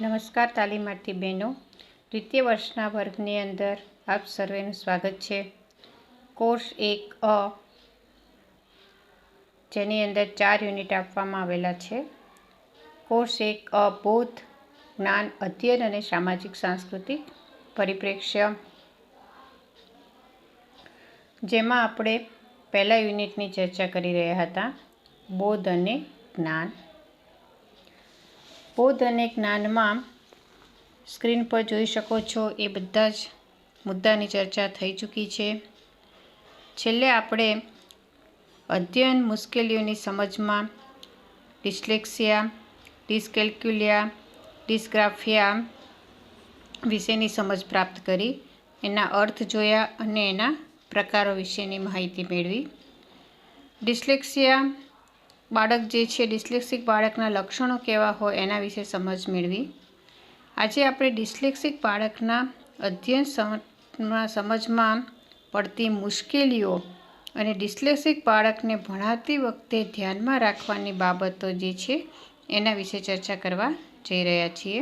નમસ્કાર તાલીમાર્થી બહેનો. દ્વિતીય વર્ષના વર્ગની અંદર આપ સર્વેનું સ્વાગત છે. કોર્સ એક અ જેની અંદર ચાર યુનિટ આપવામાં આવેલા છે. કોર્સ એક અ બોધ, જ્ઞાન, અધ્યયન અને સામાજિક સાંસ્કૃતિક પરિપ્રેક્ષ્ય. જેમાં આપણે પહેલા યુનિટની ચર્ચા કરી રહ્યા હતા. બોધ અને જ્ઞાન. બોધ અને જ્ઞાનમાં સ્ક્રીન પર જોઈ શકો છો, એ બધા જ મુદ્દાની ચર્ચા થઈ ચૂકી છે. છેલ્લે આપણે અધ્યયન મુશ્કેલીઓની સમજમાં ડિસ્લેક્સિયા, ડિસ્કેલ્ક્યુલિયા, ડિસ્ગ્રાફિયા વિશેની સમજ પ્રાપ્ત કરી. એના અર્થ જોયા અને એના પ્રકારો વિશેની માહિતી મેળવી. ડિસ્લેક્સિયા બાળક જે છે, ડિસ્લેક્સિક બાળકના લક્ષણો કેવા હોય એના વિશે સમજ મેળવી. આજે આપણે ડિસ્લેક્સિક બાળકના અધ્યયન સમજમાં પડતી મુશ્કેલીઓ અને ડિસ્લેક્સિક બાળકને ભણાવતી વખતે ધ્યાનમાં રાખવાની બાબતો જે છે, એના વિશે ચર્ચા કરવા જઈ રહ્યા છીએ.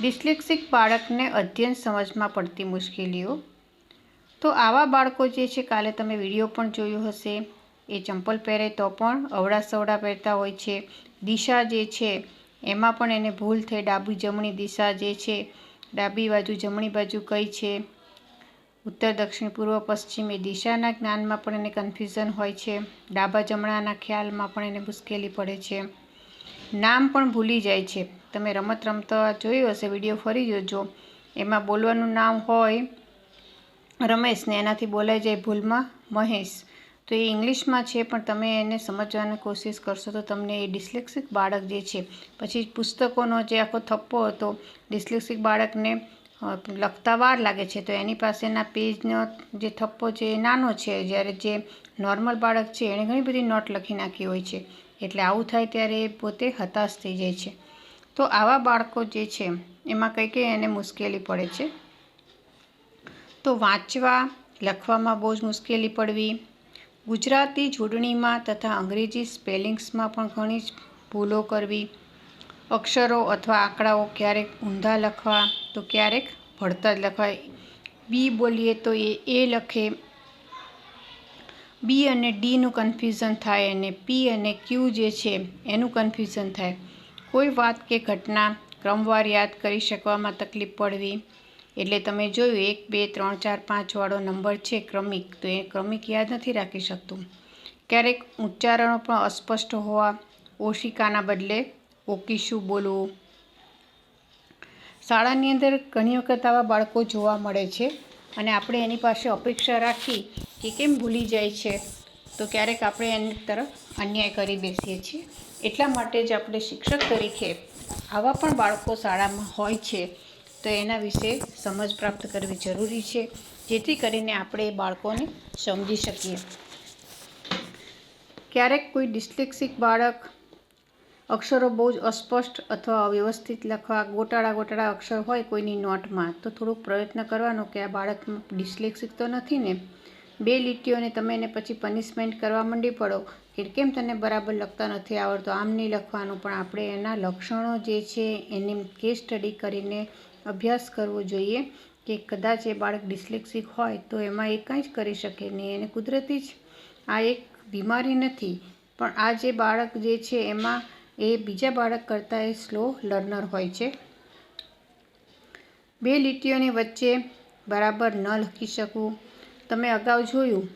ડિસ્લેક્સિક બાળકને અધ્યયન સમજમાં પડતી મુશ્કેલીઓ. તો આવા બાળકો જે છે, કાલે તમે વીડિયો પણ જોયો હશે. એ ચંપલ પહેરે તો પણ અવડા સવડા પહેરતા હોય છે. દિશા જે છે, એમાં પણ એને ભૂલ થઈ. ડાબી જમણી દિશા જે છે, ડાબી બાજુ જમણી બાજુ કઈ છે? ઉત્તર, દક્ષિણ, પૂર્વ, પશ્ચિમ એ દિશાના જ્ઞાનમાં પણ એને કન્ફ્યુઝન હોય છે. ડાબા જમણાના ખ્યાલમાં પણ એને મુશ્કેલી પડે છે. નામ પણ ભૂલી જાય છે. તમે રમત રમતા જોયું હશે, વીડિયો ફરી જોજો. એમાં બોલવાનું નામ હોય રમેશ ને એનાથી બોલાઈ જાય ભૂલમાં, મહેશ. તો એ ઇંગ્લિશમાં છે, પણ તમે એને સમજવાની કોશિશ કરશો તો તમને એ ડિસ્લેક્સિક બાળક જે છે, પછી પુસ્તકોનો જે આખો થપ્પો હતો, ડિસ્લેક્સિક બાળકને લખતા વાર લાગે છે. તો એની પાસેના પેજનો જે થપ્પો છે એ નાનો છે. જ્યારે જે નોર્મલ બાળક છે, એણે ઘણી બધી નોટ લખી નાખી હોય છે. એટલે આવું થાય ત્યારે એ પોતે હતાશ થઈ જાય છે. તો આવા બાળકો જે છે, એમાં કંઈ કંઈ એને મુશ્કેલી પડે છે. તો વાંચવા, લખવામાં બહુ જ મુશ્કેલી પડવી ગુજરાતી જોડણીમાં તથા અંગ્રેજી સ્પેલિંગ્સમાં પણ ઘણી જ ભૂલો કરવી, અક્ષરો અથવા આંકડાઓ ક્યારેક ઊંધા લખવા તો ક્યારેક ભળતા જ લખવાય. બી બોલીએ તો એ એ લખે. બી અને ડીનું કન્ફ્યુઝન થાય અને પી અને ક્યુ જે છે એનું કન્ફ્યુઝન થાય. કોઈ વાત કે ઘટના ક્રમવાર યાદ કરી શકવામાં તકલીફ પડવી એટલે તમે જોયું, એક, બે, ત્રણ, ચાર પાંચવાળો નંબર છે ક્રમિક, તો એ ક્રમિક યાદ નથી રાખી શકતું. ક્યારેક ઉચ્ચારણો પણ અસ્પષ્ટ હોવા, ઓશિકાના બદલે ઓકીશું બોલવું. શાળાની અંદર ઘણી વખત આવા બાળકો જોવા મળે છે અને આપણે એની પાસે અપેક્ષા રાખી કે કેમ ભૂલી જાય છે, તો ક્યારેક આપણે એની તરફ અન્યાય કરી બેસીએ છીએ. એટલા માટે જ આપણે શિક્ષક તરીકે આવા પણ બાળકો શાળામાં હોય છે. તો એના વિશે સમજ પ્રાપ્ત કરવી જરૂરી છે, જેથી કરીને આપણે એ બાળકોને સમજી શકીએ. ક્યારેક કોઈ ડિસ્લેક્સિક બાળક અક્ષરો બહુ જ અસ્પષ્ટ અથવા અવ્યવસ્થિત લખવા ગોટાળા ગોટાળા અક્ષર હોય કોઈની નોટમાં, તો થોડુંક પ્રયત્ન કરવાનો કે આ બાળક ડિસ્લેક્સિક તો નથી ને? બે લીટીઓને તમે એને પછી પનિશમેન્ટ કરવા માંડી પડો. કે કેમ તને બરાબર લખતા નથી આવડતું. આમ નહીં લખવાનું, પણ આપણે એના લક્ષણો જે છે, એની કેસ સ્ટડી કરીને અભ્યાસ કરવો જોઈએ કે કદાચ એ બાળક ડિસ્લેક્સિક હોય તો એમાં એ કંઈ જ કરી શકે નહીં, એને કુદરતી જ આ એક બીમારી નથી. પણ આ જે બાળક જે છે એમાં એ બીજા બાળક કરતાં એ સ્લો લર્નર હોય છે. બે લીટીઓની વચ્ચે બરાબર ન લખી શકવું તમે અગાઉ જોયું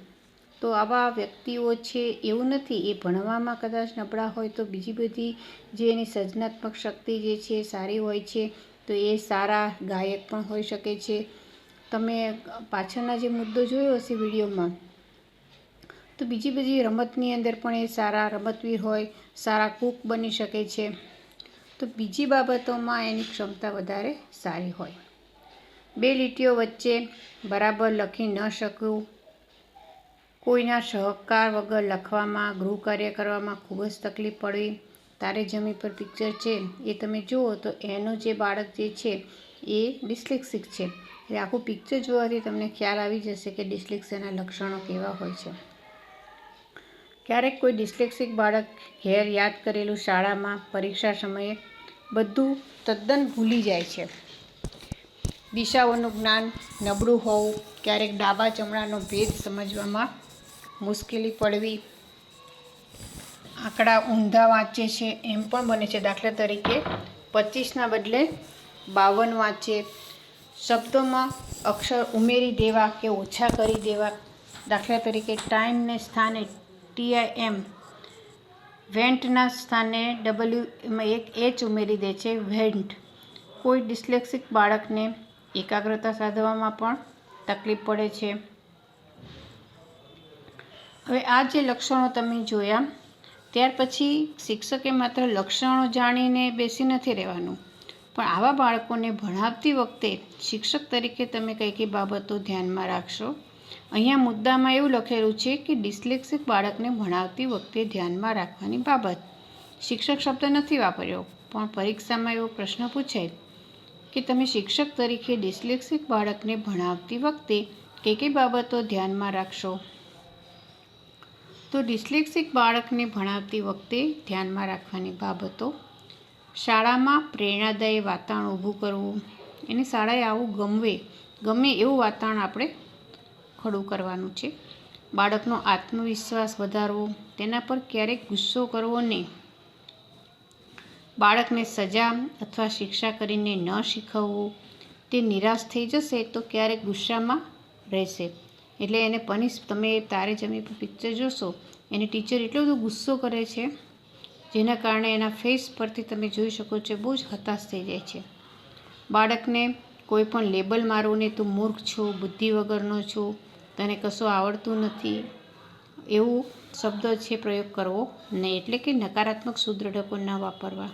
તો આવા વ્યક્તિઓ છે એવું નથી. એ ભણવામાં કદાચ નબળા હોય તો બીજી બધી જે એની સર્જનાત્મક શક્તિ જે છે સારી હોય છે. તો એ સારા ગાયક પણ હોઈ શકે છે. તમે પાછળના જે મુદ્દો જોયો હશે વિડીયોમાં, તો બીજી બધી રમતની અંદર પણ એ સારા રમતવીર હોય, સારા કૂક બની શકે છે. તો બીજી બાબતોમાં એની ક્ષમતા વધારે સારી હોય. બે લીટીઓ વચ્ચે બરાબર લખી ન શકવું, કોઈના સહકાર વગર લખવામાં, ગૃહ કાર્ય કરવામાં ખૂબ જ તકલીફ પડવી તારે જમી પર પિક્ચર છે એ તમે જુઓ તો એનો જે બાળક જે છે એ ડિસ્લેક્સિક છે. એટલે આખું પિક્ચર જોવાથી તમને ખ્યાલ આવી જશે કે ડિસ્લેક્સિયાના લક્ષણો કેવા હોય છે. ક્યારેક કોઈ ડિસ્લેક્સિક બાળક ઘેર યાદ કરેલું શાળામાં પરીક્ષા સમયે બધું તદ્દન ભૂલી જાય છે. દિશાઓનું જ્ઞાન નબળું હોવું, ક્યારેક ડાબા જમણાનો ભેદ સમજવામાં મુશ્કેલી પડવી આંકડા ઊંધા વાંચે છે એમ પણ બને છે. દાખલા તરીકે પચીસના બદલે બાવન વાંચે. શબ્દોમાં અક્ષર ઉમેરી દેવા કે ઓછા કરી દેવા. દાખલા તરીકે ટાઈમને સ્થાને ટીઆઈએમ વેન્ટના સ્થાને ડબલ્યુ એમાં એક એચ ઉમેરી દે છે. વેન્ટ. કોઈ ડિસ્લેક્સિક બાળકને એકાગ્રતા સાધવામાં પણ તકલીફ પડે છે. હવે આ જે લક્ષણો તમે જોયા ત્યાર પછી શિક્ષકે માત્ર લક્ષણો જાણીને બેસી નથી રહેવાનું. પણ આવા બાળકોને ભણાવતી વખતે શિક્ષક તરીકે તમે કઈ કઈ બાબતો ધ્યાનમાં રાખશો? અહીંયા મુદ્દામાં એવું લખેલું છે કે ડિસ્લેક્સિક બાળકને ભણાવતી વખતે ધ્યાનમાં રાખવાની બાબત. શિક્ષક શબ્દ નથી વાપર્યો, પણ પરીક્ષામાં એવો પ્રશ્ન પૂછાય કે તમે શિક્ષક તરીકે ડિસ્લેક્સિક બાળકને ભણાવતી વખતે કઈ કઈ બાબતો ધ્યાનમાં રાખશો? તો ડિસ્લેક્સિક બાળકને ભણાવતી વખતે ધ્યાનમાં રાખવાની બાબતો. શાળામાં પ્રેરણાદાયી વાતાવરણ ઊભું કરવું. એને શાળાએ આવું ગમવે ગમે એવું વાતાવરણ આપણે ખડું કરવાનું છે. બાળકનો આત્મવિશ્વાસ વધારવો, તેના પર ક્યારેક ગુસ્સો કરવો નહીં. બાળકને સજા અથવા શિક્ષા કરીને ન શીખવવું. તે નિરાશ થઈ જશે તો ક્યારેક ગુસ્સામાં રહેશે. એટલે એને પનિશ તમે તારે જમી પિક્ચર જોશો, એને ટીચર એટલો બધો ગુસ્સો કરે છે, જેના કારણે એના ફેસ પરથી તમે જોઈ શકો છો બહુ જ હતાશ થઈ જાય છે. બાળકને કોઈ પણ લેબલ મારવું ને તું મૂર્ખ છો, બુદ્ધિ વગરનો છો, તને કશું આવડતું નથી, એવું શબ્દ છે પ્રયોગ કરવો નહીં, એટલે કે નકારાત્મક સુદૃઢકો ન વાપરવા.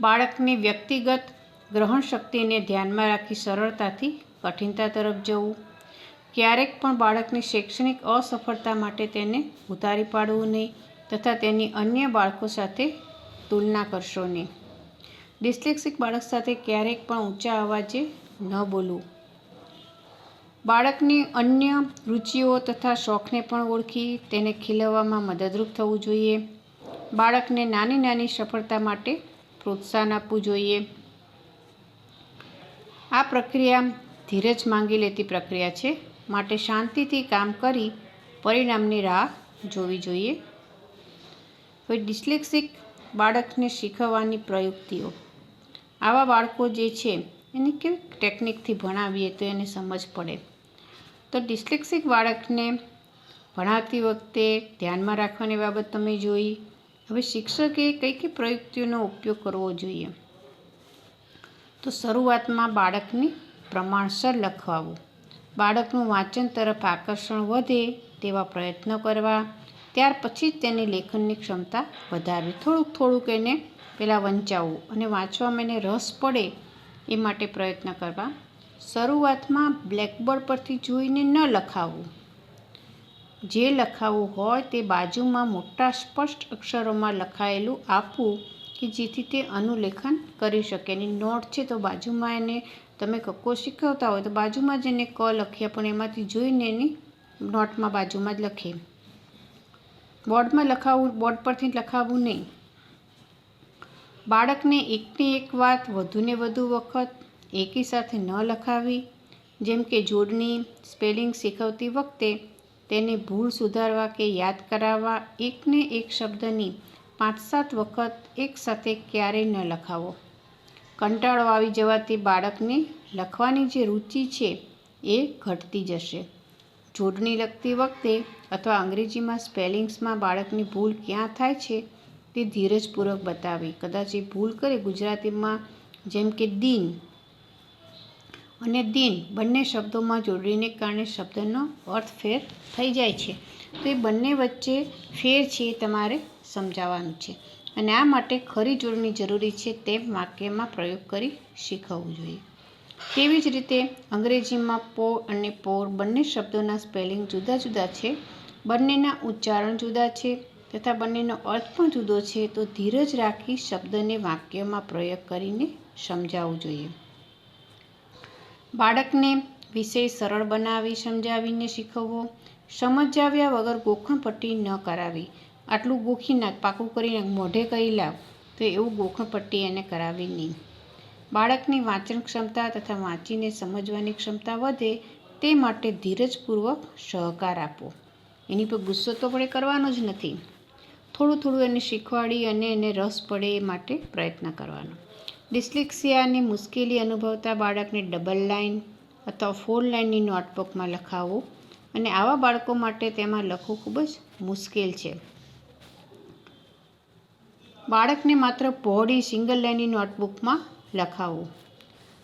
બાળકની વ્યક્તિગત ગ્રહણ શક્તિને ધ્યાનમાં રાખી સરળતાથી કઠિનતા તરફ જવું ક્યારેક પણ બાળકની શૈક્ષણિક અસફળતા માટે તેને ઉતારી પાડવું નહીં તથા તેની અન્ય બાળકો સાથે તુલના કરશો નહીં. ડિસ્લેક્સિક બાળક સાથે ક્યારેક પણ ઊંચા અવાજે ન બોલવું. બાળકની અન્ય રુચિઓ તથા શોખને પણ ઓળખી તેને ખીલવવામાં મદદરૂપ થવું જોઈએ. બાળકને નાની નાની સફળતા માટે પ્રોત્સાહન આપવું જોઈએ. આ પ્રક્રિયા ધીરજ માંગી લેતી પ્રક્રિયા છે. માટે શાંતિથી કામ કરી પરિણામની રાહ જોવી જોઈએ. હવે ડિસ્લેક્સિક બાળકને શીખવવાની પ્રયુક્તિઓ. આવા બાળકો જે છે, એને કેવી ટેકનિકથી ભણાવીએ તો એને સમજ પડે. તો ડિસ્લેક્સિક બાળકને ભણાવતી વખતે ધ્યાનમાં રાખવાની બાબત તમે જોઈ. હવે શિક્ષકે કઈ કઈ પ્રયુક્તિઓનો ઉપયોગ કરવો જોઈએ? તો શરૂઆતમાં બાળકને પ્રમાણસર લખવાવું. બાળકનું વાંચન તરફ આકર્ષણ વધે તેવા પ્રયત્નો કરવા. ત્યાર પછી જ તેની લેખનની ક્ષમતા વધારવી. થોડુંક થોડુંક એને પહેલાં વંચાવવું અને વાંચવામાં એને રસ પડે એ માટે પ્રયત્ન કરવા. શરૂઆતમાં બ્લેકબોર્ડ પરથી જોઈને ન લખાવવું. જે લખાવવું હોય તે બાજુમાં મોટા સ્પષ્ટ અક્ષરોમાં લખાયેલું આપવું કે જેથી તે અનુલેખન કરી શકે. એની નોટ છે તો બાજુમાં એને તમે કક્કો શીખવતા હોય તો બાજુમાં જ એને ક લખીએ. પણ એમાંથી જોઈને એની નોટમાં બાજુમાં જ લખીએ. બોર્ડમાં લખાવવું બોર્ડ પરથી લખાવવું નહીં. બાળકને એકની એક વાત વધુને વધુ વખત એકી સાથે ન લખાવી. જેમ કે જોડણી, સ્પેલિંગ શીખવતી વખતે તેને ભૂલ સુધારવા કે યાદ કરાવવા એકને એક શબ્દની પાંચ સાત વખત એકસાથે ક્યારેય ન લખાવો. કંટાળો આવી જવાથી બાળકને લખવાની જે રુચિ છે એ ઘટતી જશે. જોડણી લખતી વખતે અથવા અંગ્રેજીમાં સ્પેલિંગ્સમાં બાળકની ભૂલ ક્યાં થાય છે તે ધીરજપૂર્વક બતાવી. કદાચ એ ભૂલ કરે ગુજરાતીમાં જેમ કે દિન અને દિન બંને શબ્દોમાં જોડણીને કારણે શબ્દનો અર્થ ફેર થઈ જાય છે. તો એ બંને વચ્ચે ફેર છે એ તમારે સમજાવવાનું છે. અને આ માટે ખરી જોડણી જરૂરી છે તેમ વાક્યમાં પ્રયોગ કરી શીખવવું જોઈએ. તેવી જ રીતે અંગ્રેજીમાં પો અને પોર બંને શબ્દોના સ્પેલિંગ જુદા જુદા છે. બંનેના ઉચ્ચારણ જુદા છે તથા બંનેનો અર્થ પણ જુદો છે તો ધીરજ રાખી શબ્દને વાક્યમાં પ્રયોગ કરીને સમજાવવું જોઈએ. બાળકને વિષય સરળ બનાવી, સમજાવીને શીખવવો, સમજાવ્યા વગર ગોખણપટ્ટી ન કરાવી આટલું ગોખી નાખ, પાકું કરી નાખ, મોઢે કરી લાવ, તો એવું ગોખણપટ્ટી એને કરાવી નહીં. બાળકની વાંચન ક્ષમતા તથા વાંચીને સમજવાની ક્ષમતા વધે તે માટે ધીરજપૂર્વક સહકાર આપો. એની પર ગુસ્સો તો આપણે કરવાનો જ નથી. થોડું થોડું એને શીખવાડી અને એને રસ પડે એ માટે પ્રયત્ન કરવાનો. ડિસ્લેક્સિયાની મુશ્કેલી અનુભવતા બાળકને ડબલ લાઇન અથવા ફોર લાઇનની નોટબુકમાં લખાવો અને આવા બાળકો માટે તેમાં લખવું ખૂબ જ મુશ્કેલ છે. બાળકને માત્ર પહોળી સિંગલ લાઇનની નોટબુકમાં લખાવવું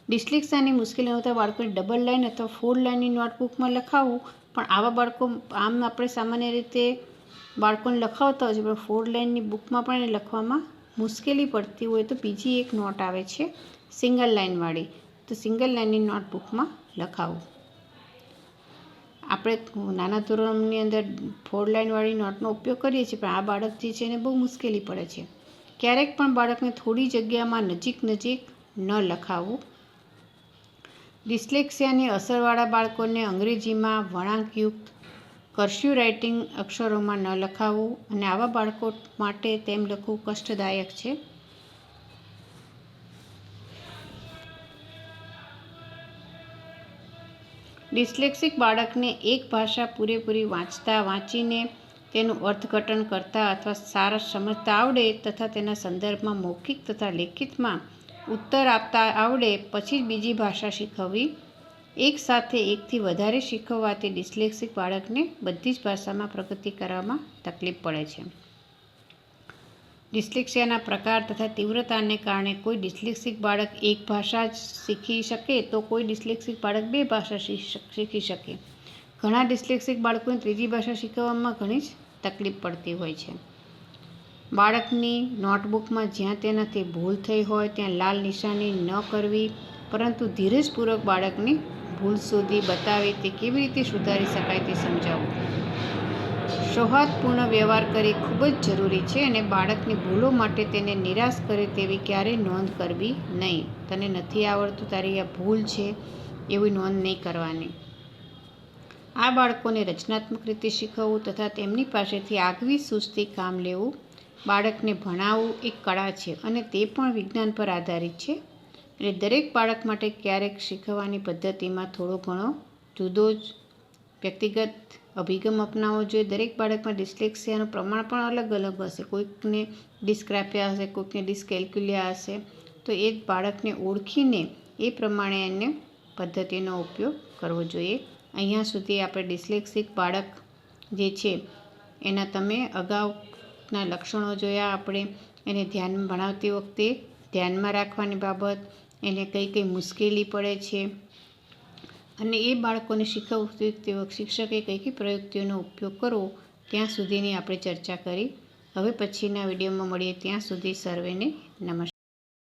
ડિસ્લેક્સિયાની મુશ્કેલી હોતા બાળકોને ડબલ લાઇન અથવા ફોર લાઇનની નોટબુકમાં લખાવવું પણ આવા બાળકો આમ આપણે સામાન્ય રીતે બાળકોને લખાવતા હોય છે, પણ ફોર લાઇનની બુકમાં પણ એને લખવામાં મુશ્કેલી પડતી હોય તો બીજી એક નોટ આવે છે, સિંગલ લાઇનવાળી તો સિંગલ લાઇનની નોટબુકમાં લખાવવું આપણે નાના ધોરણની અંદર ફોર લાઇનવાળી નોટનો ઉપયોગ કરીએ છીએ, પણ આ બાળક જે છે એને બહુ મુશ્કેલી પડે છે. ક્યારેક પણ બાળકને થોડી જગ્યામાં નજીક નજીક ન લખાવવું ડિસ્લેક્સિયાની અસરવાળા બાળકોને અંગ્રેજીમાં વળાંકયુક્ત કર્સ્યુ રાઇટિંગ અક્ષરોમાં ન લખાવવું અને આવા બાળકો માટે તેમ લખવું કષ્ટદાયક છે. ડિસ્લેક્સિક બાળકને એક ભાષા પૂરેપૂરી વાંચતા વાંચીને તેનું અર્થઘટન કરતા અથવા સારા સમજતા આવડે તથા તેના સંદર્ભમાં મૌખિક તથા લેખિતમાં ઉત્તર આપતા આવડે પછી જ બીજી ભાષા શીખવવી. એક સાથે એકથી વધારે શીખવવાથી ડિસ્લેક્સિક બાળકને બધી જ ભાષામાં પ્રગતિ કરવામાં તકલીફ પડે છે. ડિસ્લેક્સિયાના પ્રકાર તથા તીવ્રતાને કારણે કોઈ ડિસ્લેક્સિક બાળક એક ભાષા જ શીખી શકે તો કોઈ ડિસ્લેક્સિક બાળક બે ભાષા શીખી શકે. ઘણા ડિસ્લેક્સિક બાળકોને ત્રીજી ભાષા શીખવવામાં ઘણી જ તકલીફ પડતી હોય છે. બાળકની નોટબુકમાં જ્યાં તેનાથી ભૂલ થઈ હોય ત્યાં લાલ નિશાની ન કરવી, પરંતુ ધીરજપૂર્વક બાળકની ભૂલ શોધી બતાવી તે કેવી રીતે સુધારી શકાય તે સમજાવવું સૌહાર્દપૂર્ણ વ્યવહાર કરી ખૂબ જ જરૂરી છે અને બાળકની ભૂલો માટે તેને નિરાશ કરે તેવી ક્યારેય નોંધ કરવી નહીં. તને નથી આવડતું, તારી આ ભૂલ છે, એવી નોંધ નહીં કરવાની. આ બાળકોને રચનાત્મક રીતે શીખવવું તથા તેમની પાસેથી આગવી સુસ્તી કામ લેવું, બાળકને ભણાવવું એક કળા છે અને તે પણ વિજ્ઞાન પર આધારિત છે. એટલે દરેક બાળક માટે ક્યારેક શીખવાની પદ્ધતિમાં થોડો ઘણો જુદો જ વ્યક્તિગત અભિગમ અપનાવવો જોઈએ. દરેક બાળકમાં ડિસ્લેક્સિયાનું પ્રમાણ પણ અલગ અલગ હશે. કોઈકને ડિસ્ક્રાફિયા હશે, કોઈકને ડિસ્કેલ્ક્યુલિયા હશે. તો એ બાળકને ઓળખીને એ પ્રમાણે એને પદ્ધતિનો ઉપયોગ કરવો જોઈએ. અહીંયા સુધી આપણે ડિસ્લેક્સિક બાળક જે છે, એના તમે અગાઉના લક્ષણો જોયા આપણે, એને ધ્યાન ભણાવતી વખતે ધ્યાનમાં રાખવાની બાબત, એને કઈ કઈ મુશ્કેલી પડે છે. અને એ બાળકોને શીખવતી શિક્ષકે કઈ કઈ પ્રયુક્તિઓનો ઉપયોગ કરવો, ત્યાં સુધીની આપણે ચર્ચા કરી. હવે પછીના વિડીયોમાં મળીએ ત્યાં સુધી સર્વેને નમસ્કાર.